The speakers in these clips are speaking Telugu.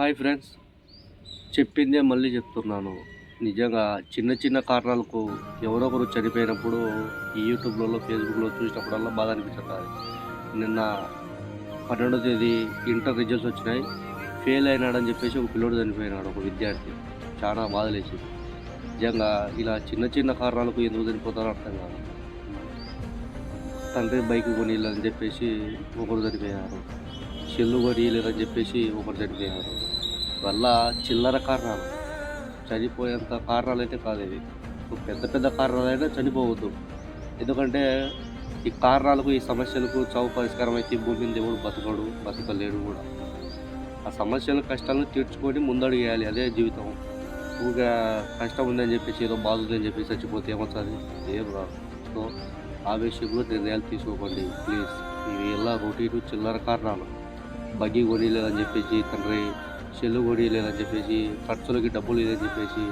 Hi friends. చెప్పిందే మళ్ళీ చెప్తున్నాను. నిజంగా చిన్న చిన్న కారణాలకు ఎవరో ఒకరు చనిపోయినప్పుడు ఈ యూట్యూబ్లలో ఫేస్బుక్లో చూసినప్పుడల్లా బాధ అనిపించారు నిన్న పన్నెండో తేదీ ఇంటర్ రిజల్ట్స్ వచ్చినాయి. ఫెయిల్ అయినాడని చెప్పేసి ఒక పిల్లోడు చనిపోయినాడు ఒక విద్యార్థి. చాలా బాధలేసింది నిజంగా ఇలా చిన్న చిన్న కారణాలకు ఎందుకు చనిపోతారో అర్థం కాదు. తండ్రి బైక్ కొనియాలని చెప్పేసి ఒకరు చనిపోయారు చెల్లు కొనియలేదని చెప్పేసి ఒకరు చనిపోయారు వల్ల చిల్లర కారణాలు. చనిపోయేంత కారణాలు అయితే కాదు ఇవి. పెద్ద పెద్ద కారణాలైనా చనిపోవద్దు. ఎందుకంటే ఈ కారణాలకు ఈ సమస్యలకు చావు పరిష్కారం అయితే ఈ భూమి బతకడు బతకలేడు కూడా. ఆ సమస్యలు కష్టాలను తీర్చుకొని ముందడుగు వేయాలి అదే జీవితం. ఊగా కష్టం ఉందని చెప్పేసి ఏదో బాధ ఉందని చెప్పేసి చచ్చిపోతే ఏమవుతుంది? ఏం రాదు. సో ఆ విషయంలో నిర్ణయాలు తీసుకోకండి. ప్లీజ్. ఇవి ఎలా రొటీన్ చిల్లర కారణాలు. బగ్గి కొనిలేదని చెప్పేసి తండ్రి చెల్లు లేదని చెప్పేసి ఖర్చులకి డబ్బులు లేదని చెప్పేసి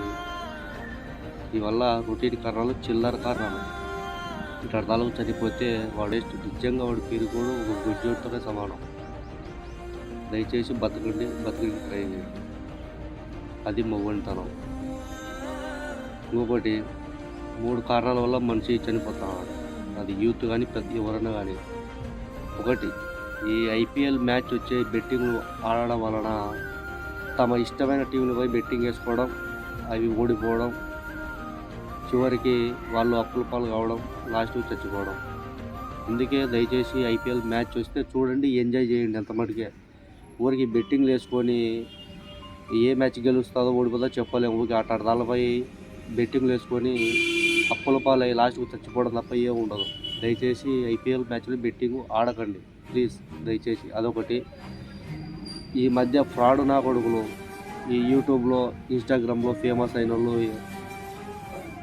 ఇవల్ల రొటీన్ కారణాలు చిల్లర కారణాలు ఇట్లా అర్థాలకు చనిపోతే వాడే నిజంగా వాడు కూడా ఒక గుజ్జోడితోనే సమానం. దయచేసి బతకండి బతకడానికి ట్రై చేయండి. అది మొగ్గంతనం ఇంకొకటి మూడు కారణాల వల్ల మనిషి చనిపోతున్నాడు అది యూత్ కానీ ప్రతి ఎవరైనా కానీ ఒకటి ఈ ఐపీఎల్ మ్యాచ్ వచ్చే బెట్టింగ్ ఆడడం వలన తమ ఇష్టమైన టీంలు పోయి బెట్టింగ్ వేసుకోవడం అవి ఓడిపోవడం చివరికి వాళ్ళు అప్పుల పాలు కావడం లాస్ట్కి చచ్చిపోవడం. అందుకే దయచేసి ఐపీఎల్ మ్యాచ్ వస్తే చూడండి ఎంజాయ్ చేయండి ఎంత మటుకే. ఊరికి బెట్టింగ్లు వేసుకొని ఏ మ్యాచ్ గెలుస్తుందో ఓడిపోతుందో చెప్పలేము ఊరికి ఆట ఆడదాలపై బెట్టింగ్లు వేసుకొని అప్పుల పాలై లాస్ట్కి చచ్చిపోవడం తప్ప ఏం ఉండదు. దయచేసి ఐపీఎల్ మ్యాచ్లో బెట్టింగ్ ఆడకండి. ప్లీజ్ దయచేసి అదొకటి. ఈ మధ్య ఫ్రాడ్ నా కొడుకులు ఈ యూట్యూబ్లో ఇన్స్టాగ్రామ్లో ఫేమస్ అయిన వాళ్ళు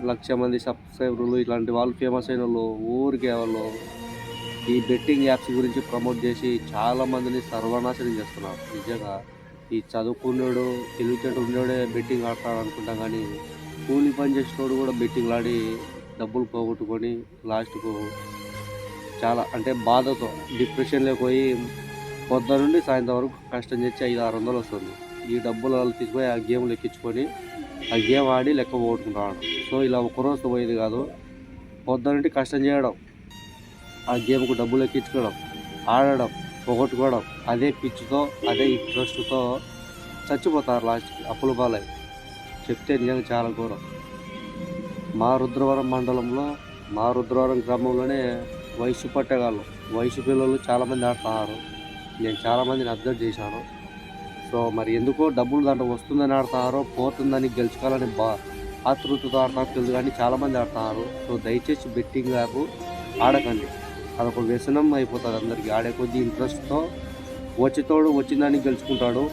లక్ష మంది సబ్స్క్రైబర్లు ఇలాంటి వాళ్ళు ఫేమస్ అయిన వాళ్ళు ఊరికే వాళ్ళు ఈ బెట్టింగ్ యాప్స్ గురించి ప్రమోట్ చేసి చాలా మందిని సర్వనాశనం చేస్తున్నారు. నిజంగా ఈ చదువుకున్నాడు తెలివితేట ఉండేవాడే బెట్టింగ్ ఆడతాడు అనుకుంటాం కానీ కూలి పని చేసినోడు కూడా బెట్టింగ్ ఆడి డబ్బులు పోగొట్టుకొని లాస్ట్కు చాలా అంటే బాధతో డిప్రెషన్లోకి పోయి పొద్దున నుండి సాయంత్రం వరకు కష్టం చేసి ఐదు ఆరు వందలు వస్తుంది. ఈ డబ్బులు వాళ్ళు తీసుకుపోయి ఆ గేమ్ లెక్కించుకొని ఆ గేమ్ ఆడి లెక్క పోగొట్టుకుంటాడు సో ఇలా ఒక పోయేది కాదు. పొద్దున నుండి కష్టం చేయడం ఆ గేమ్కు డబ్బులు ఎక్కించుకోవడం ఆడడం పోగొట్టుకోవడం అదే పిచ్చితో అదే ఇంట్రెస్ట్తో చచ్చిపోతారు లాస్ట్కి అప్పుల పాలై. చెప్తే నిజంగా చాలా ఘోరం. మా రుద్రవరం మండలంలో మా రుద్రవరం గ్రామంలోనే వయసు పట్టగాళ్ళు వయసు పిల్లలు చాలామంది ఆడుతున్నారు నేను చాలామందిని అబ్జర్వ్ చేశాను. సో మరి ఎందుకో డబ్బులు దాంట్లో వస్తుందని ఆడతారో పోతుందని గెలుచుకోవాలని బా ఆతృతతో ఆడుతున్నారు తెలుసు కానీ చాలామంది ఆడుతున్నారు సో దయచేసి బెట్టింగ్ యాప్ ఆడకండి. అదొక వ్యసనం అయిపోతుంది అందరికీ. ఆడే కొద్ది ఇంట్రెస్ట్తో వచ్చేతోడు వచ్చిందని గెలుచుకుంటాడు.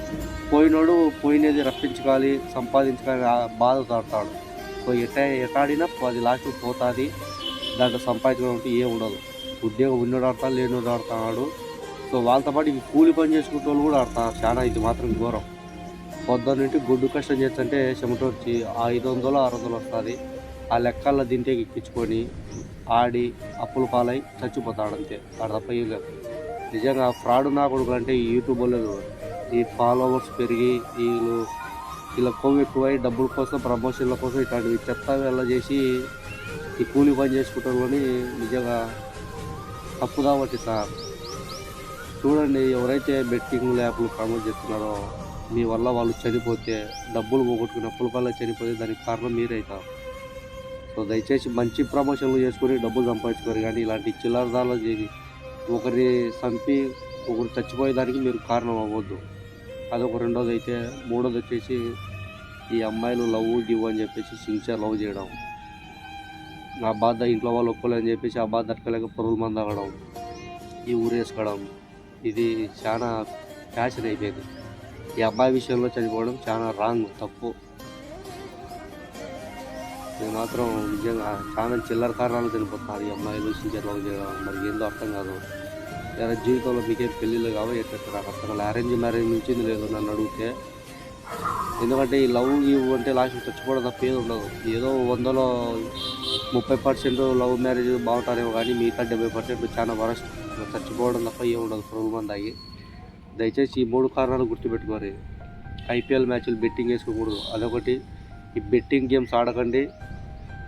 పోయినోడు పోయినది రప్పించుకోవాలి సంపాదించుకోవాలి ఆ బాధతో ఆడతాడు. సో ఎట ఎటాడినా అది లాస్ట్ పోతుంది. దాంట్లో సంపాదించడం అంటే ఏం ఉండదు. ఉద్యోగం ఉన్నోడు ఆడతాడు లేనివాడు ఆడుతున్నాడు సో వాళ్ళతో పాటు ఇవి కూలి పని చేసుకుంటే వాళ్ళు కూడా ఆడతారు చాలా ఇది మాత్రం ఘోరం. పొద్దున్న గుడ్డు కష్టం చేస్తుంటే చెమట వచ్చి ఐదు వందలు ఆరు వందలు వస్తుంది. ఆ లెక్కల్లో దింటే ఎక్కించుకొని ఆడి అప్పుల పాలై చచ్చిపోతాడు అంతే. ఆడ తప్ప ఏం లేదు. నిజంగా ఫ్రాడ్ నా కొడుకులు అంటే ఈ యూట్యూబ్లో ఈ ఫాలోవర్స్ పెరిగి వీళ్ళు వీళ్ళ కొవ్వు ఎక్కువై డబ్బుల కోసం ప్రమోషన్ల కోసం ఇట్లాంటివి చెత్త వెళ్ళ చేసి ఈ కూలి పని చేసుకుంటారని నిజంగా తప్పుదా ఒకటి సార్ చూడండి ఎవరైతే బెట్టింగ్ యాప్లు ప్రమోట్ చేస్తున్నారో మీ వల్ల వాళ్ళు చనిపోతే డబ్బులు పోగొట్టుకుని అప్పుల వల్ల చనిపోతే దానికి కారణం మీరైతారు సో దయచేసి మంచి ప్రమోషన్లు చేసుకొని డబ్బులు సంపాదించుకోరు. కానీ ఇలాంటి చిల్లరదాలు చేసి ఒకరిని చంపి ఒకరు చచ్చిపోయేదానికి మీరు కారణం అవ్వద్దు. అదొక రెండోది అయితే. మూడోది వచ్చేసి ఈ అమ్మాయిలు లవ్ గివ్ అని చెప్పేసి సిన్సియర్ లవ్ చేయడం. ఆ బాధ ఇంట్లో వాళ్ళు ఒప్పుకోలేదని చెప్పేసి ఆ బాధ తట్టుకోలేక పురుగుల మంది తాగడం. ఈ ఊరేసుకోవడం ఇది చాలా ఫ్యాషన్ అయిపోయింది. ఈ అబ్బాయి విషయంలో చనిపోవడం చాలా రాంగ్ తప్పు. నేను మాత్రం నిజంగా చాలా చిల్లర కారణాలు చనిపోతున్నారు ఈ అమ్మాయిలు సిన్సియర్ చేయడం మరి ఏందో అర్థం కాదు. లేదా జీవితంలో మీకేం పెళ్ళిళ్ళు కావో ఎట్లా నాకు అర్థం కాదు అరేంజ్ మ్యారేజ్ నుంచి లేదు నన్ను అడిగితే. ఎందుకంటే ఈ లవ్ ఇవ్వు అంటే లాస్ట్ చచ్చిపోవడం తప్ప ఏది ఉండదు. ఏదో వందలో ముప్పై పర్సెంట్ లవ్ మ్యారేజ్ బాగుంటారేమో కానీ మిగతా డెబ్బై పర్సెంట్ చాలా వరస్ట్. చచ్చిపోవడం తప్ప ఏమి ఉండదు పురుగు మంది అయ్యి. దయచేసి ఈ మూడు కారణాలు గుర్తుపెట్టుకోరు ఐపీఎల్ మ్యాచ్లు బెట్టింగ్ వేసుకోకూడదు అదొకటి. ఈ బెట్టింగ్ గేమ్స్ ఆడకండి.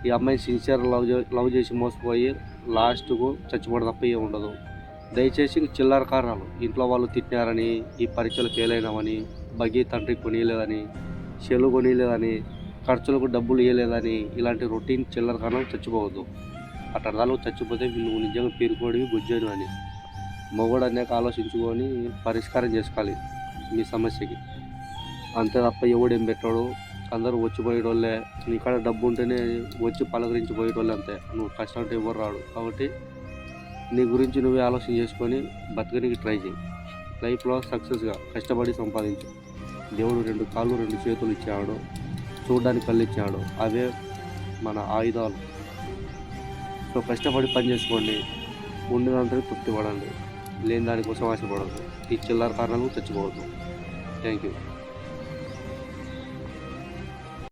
ఈ అమ్మాయి సిన్సియర్ లవ్ లవ్ చేసి మోసపోయి లాస్ట్కు చచ్చిపోవడం తప్ప ఏమి ఉండదు. దయచేసి చిల్లర కారణాలు. ఇంట్లో వాళ్ళు తిట్టినారని ఈ పరీక్షలు ఫెయిల్ అయినామని బగ్గి తండ్రి కొనియలేదని చెలు కొనియలేదని ఖర్చులకు డబ్బులు ఇవ్వలేదని ఇలాంటి రొటీన్ చిల్లర కారణం చచ్చిపోవద్దు. అట్టడాలు చచ్చిపోతే నువ్వు నిజంగా పేరుకోడివి గుజ్జాను అని. మొగోడు అనేక ఆలోచించుకొని పరిష్కారం చేసుకోవాలి మీ సమస్యకి. అంతే తప్ప ఎవడేం పెట్టాడు? అందరూ వచ్చి పోయేటోళ్ళే. నీ కాడ డబ్బు ఉంటేనే వచ్చి పలకరించి పోయేటోళ్ళే అంతే. నువ్వు కష్టం అంటే ఎవరు రాడు. కాబట్టి నీ గురించి నువ్వే ఆలోచన చేసుకొని బతకనికి ట్రై చేయి లైఫ్లో సక్సెస్గా కష్టపడి సంపాదించు. దేవుడు రెండు కాళ్ళు రెండు చేతులు ఇచ్చాడు. చూడడానికి కళ్ళు ఇచ్చాడు. అవే మన ఆయుధాలు. సో కష్టపడి పని చేసుకోండి. ఉండినంతనే తృప్తి పడండి లేని దానికోసం ఆశపడద్దు. ఈ చిల్లర కారణాలు తెచ్చుకోవద్దు థ్యాంక్ యూ